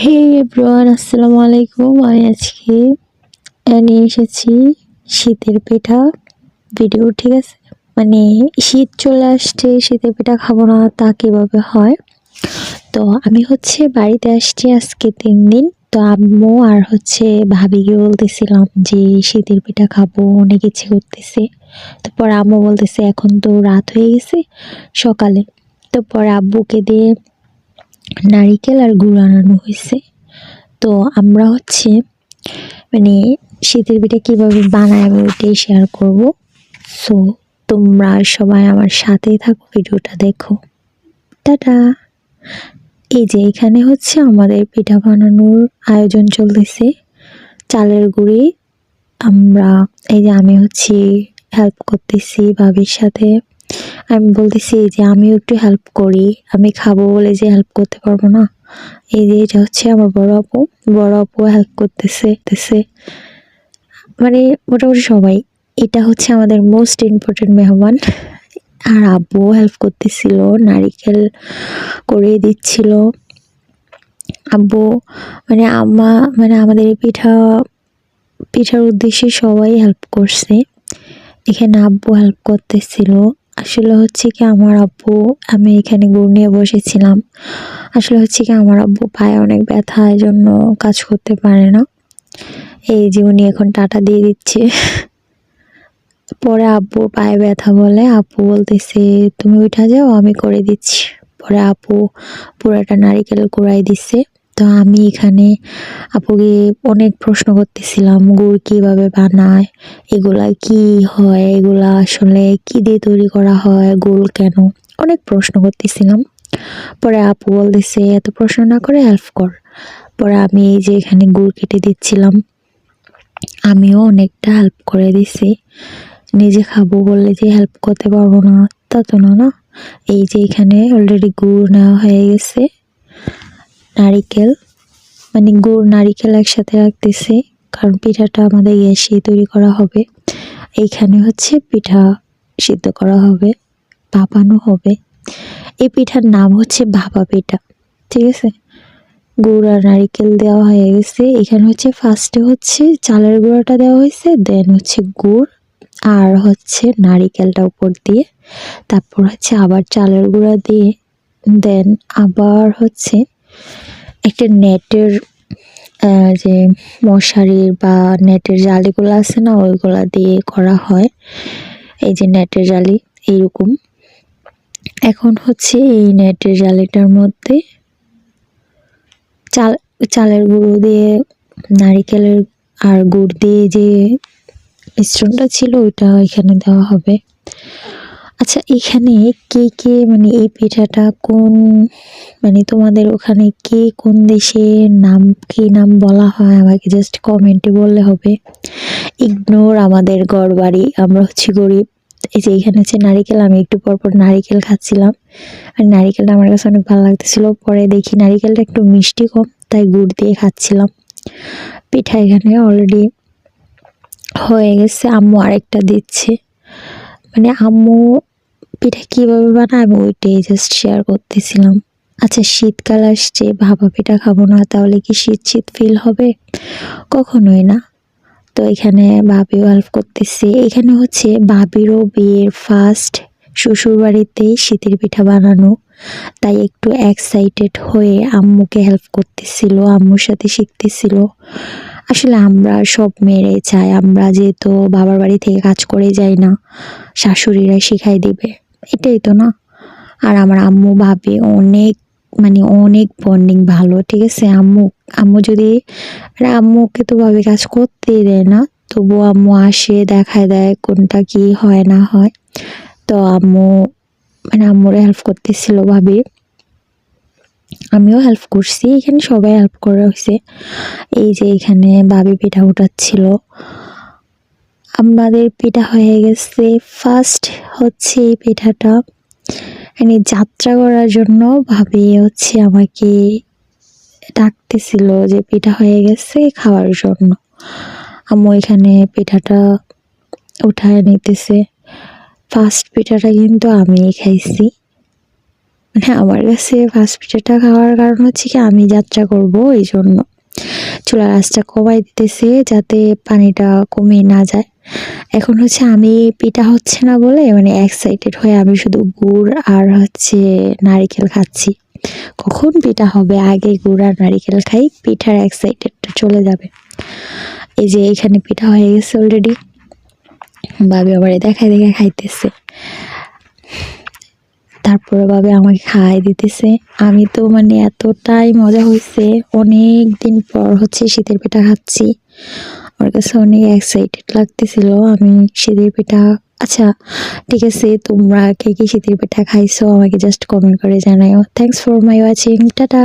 হে everyone আসসালামু আলাইকুম। আমি আজকে নিয়ে এসেছি শীতের পিঠা ভিডিও ঠিক আছে? মানে শীত চলে আসছে, শীতের পিঠা খাব না, তা কীভাবে হয়? তো আমি হচ্ছে বাড়িতে আসছি আজকে তিন দিন। তো আম্মু আর হচ্ছে ভাবিকে বলতেছিলাম যে শীতের পিঠা খাব, অনেক ইচ্ছে করতেছে। তো পরে আম্মু বলতেছে, এখন তো রাত হয়ে গেছে সকালে। তো পরে আব্বুকে দিয়ে নারিকেল আর গুড় আনানো হয়েছে। তো আমরা হচ্ছে মানে শীতের পিঠা কীভাবে বানায় আমি ওইটাই শেয়ার করব। সো তোমরা সবাই আমার সাথেই থাকো, ভিডিওটা দেখো। টাটা! এই যে এখানে হচ্ছে আমাদের পিঠা বানানোর আয়োজন চলতেছে। চালের গুঁড়ি, আমরা, এই যে আমি হচ্ছে হেল্প করতেছি ভাবির সাথে। আমি বলতেছি যে আমিও একটু হেল্প করি। আমি খাব বলে যে হেল্প করতে পারব না। এই যে এটা হচ্ছে আমার বড় আপু। বড় আপু হেল্প করতেছে। মানে মোটামুটি সবাই। এটা হচ্ছে আমাদের মোস্ট ইম্পর্টেন্ট মেহমান। আর আব্বু হেল্প করতেছিল, নারিকেল করে দিচ্ছিল। আব্বু মানে আম্মা মানে আমাদের পিঠা, পিঠার উদ্দেশ্যে সবাই হেল্প করছে। এখানে আব্বু হেল্প করতেছিল। আসলে হচ্ছে কি আমার আব্বু, আমি এখানে গুড় নিয়ে বসেছিলাম। আসলে হচ্ছে কি আমার আব্বু পায়ে অনেক ব্যথা এই জন্য কাজ করতে পারে না। এই যে উনি এখন টাটা দিয়ে দিচ্ছে। পরে আব্বু পায়ে ব্যথা বলে আপু বলতেছে, তুমি উঠা যাও, আমি করে দিচ্ছি। পরে আপু পুরাটা নারিকেল কুড়াই দিচ্ছে। তো আমি এখানে আপুকে অনেক প্রশ্ন করতেছিলাম, গুড় কীভাবে বানায়, এগুলা কি হয়, এগুলা আসলে কি দিয়ে তৈরি করা হয়, গুড় কেন? অনেক প্রশ্ন করতেছিলাম। পরে আপু বলতেছে, এত প্রশ্ন না করে হেল্প কর। পরে আমি এই যে এখানে গুড় কেটে দিচ্ছিলাম, আমিও অনেকটা হেল্প করে দিছি। নিজে খাব বললে যে হেল্প করতে পারব না, তা তো না না? এই যে এখানে অলরেডি গুড় নেওয়া হয়ে গেছে। নারিকেল মানে গুড় নারিকেল একসাথে রাখতেছে, কারণ পিঠাটা আমাদের গ্যাসে তৈরি করা হবে। এইখানে হচ্ছে পিঠা সিদ্ধ করা হবে ভাপানো হবে। এই পিঠার নাম হচ্ছে ভাপা পিঠা, ঠিক আছে? গুড় আর নারিকেল দেওয়া হয়ে গেছে। এখানে হচ্ছে ফার্স্টে হচ্ছে চালের গুঁড়োটা দেওয়া হয়েছে দেন হচ্ছে গুড় আর হচ্ছে নারিকেলটা উপর দিয়ে। তারপর হচ্ছে আবার চালের গুঁড়া দিয়ে দেন আবার হচ্ছে একটা নেটের যে মশারির বা নেটের জালিগুলো আছে না, ওইগুলা দিয়ে করা হয়। এই যে নেটের জালি, এইরকম। এখন হচ্ছে এই নেটের জালিটার মধ্যে চাল, চালের গুঁড়ো দিয়ে, নারিকেলের আর গুড় দিয়ে যে মিশ্রণটা ছিল, ওইটা এখানে দেওয়া হবে। আচ্ছা এখানে কে কে মানে এই পিঠাটা কোন মানে তোমাদের ওখানে কে কোন দেশের নাম, কি নাম বলা হয়? আমাকে জাস্ট কমেন্টে বললে হবে। ইগনোর আমাদের গড় বাড়ি, আমরা হচ্ছে গরিব। এই যে এখানে হচ্ছে নারিকেল, আমি একটু পর পর নারিকেল খাচ্ছিলাম। আর নারিকেলটা আমার কাছে অনেক ভালো লাগতেছিল। পরে দেখি নারিকেলটা একটু মিষ্টি কম, তাই গুড় দিয়ে খাচ্ছিলাম। পিঠা এখানে অলরেডি হয়ে গেছে। আম্মু আরেকটা দিচ্ছে। মানে আম্মু পিঠা কীভাবে বানায় আমি ওইটাই জাস্ট শেয়ার করতেছিলাম। আচ্ছা শীতকাল আসছে, ভাপা পিঠা খাব না, তাহলে কি শীত শীত ফিল হবে? কখনোই না। তো এখানে ভাবিও হেল্প করতেছে। এখানে হচ্ছে ভাবিরও বিয়ের ফার্স্ট শ্বশুর বাড়িতেই শীতের পিঠা বানানো। তাই একটু এক্সাইটেড হয়ে আম্মুকে হেল্প করতেছিল, আম্মুর সাথে শিখতেছিল। আসলে আমরা সব মেরে চাই, আমরা যেহেতু বাবার বাড়ি থেকে কাজ করে যাই না শাশুড়িরা শিখাই দিবে। এটাই তো না? আর আমার আম্মু, ভাবে অনেক মানে অনেক বন্ডিং ভালো, ঠিক আছে? আম্মু আম্মু যদি আম্মুকে তো ভাবে কাজ করতে দেয় না তবু আম্মু আসে, দেখায় দেয় কোনটা কি হয় না হয়। তো আম্মু মানে আম্মুরে হেল্প করতেছিল ভাবি। আমিও হেল্প করছি, এখানে সবাই হেল্প করা হয়েছে। এই যে এখানে বাবি পিঠা উঠাচ্ছিল। আমাদের পিঠা হয়ে গেছে। ফার্স্ট হচ্ছে এই পিঠাটা। মানে যাত্রা করার জন্য ভাবি হচ্ছে আমাকে ডাকতেছিল যে পিঠা হয়ে গেছে খাওয়ার জন্য। আমি এখানে পিঠাটা উঠায় নিতেছে। ফার্স্ট পিঠাটা কিন্তু আমিই খাইছি। মানে আমার কাছে ফার্স্ট পিঠাটা খাওয়ার কারণ হচ্ছে কি আমি যাত্রা করব এই জন্য চুলার আঁচটা কমাই দিতেছে যাতে পানিটা কমে না যায়। এখন হচ্ছে আমি পিঠা হচ্ছে না বলে মানে এক্সাইটেড হয়ে আমি শুধু গুড় আর হচ্ছে নারিকেল খাচ্ছি। কখন পিঠা হবে? আগে গুড় আর নারিকেল খাই, পিঠার এক্সাইটেডটা চলে যাবে। এই যে এখানে পিঠা হয়ে গেছে অলরেডি ভাবি আবার দেখায় দেখে খাইতেছে। তারপরে ভাবে আমাকে খাওয়াই দিতেছে। আমি তো মানে এতটাই মজা হয়েছে অনেক দিন পর হচ্ছে শীতের পিঠা খাচ্ছি। আমার কাছে অনেক এক্সাইটেড লাগতেছিল, আমি শীতের পিঠা আচ্ছা ঠিক আছে, তোমরা কে কি শীতের পিঠা খাইছো আমাকে জাস্ট কমেন্ট করে জানাও thanks for my watching tata!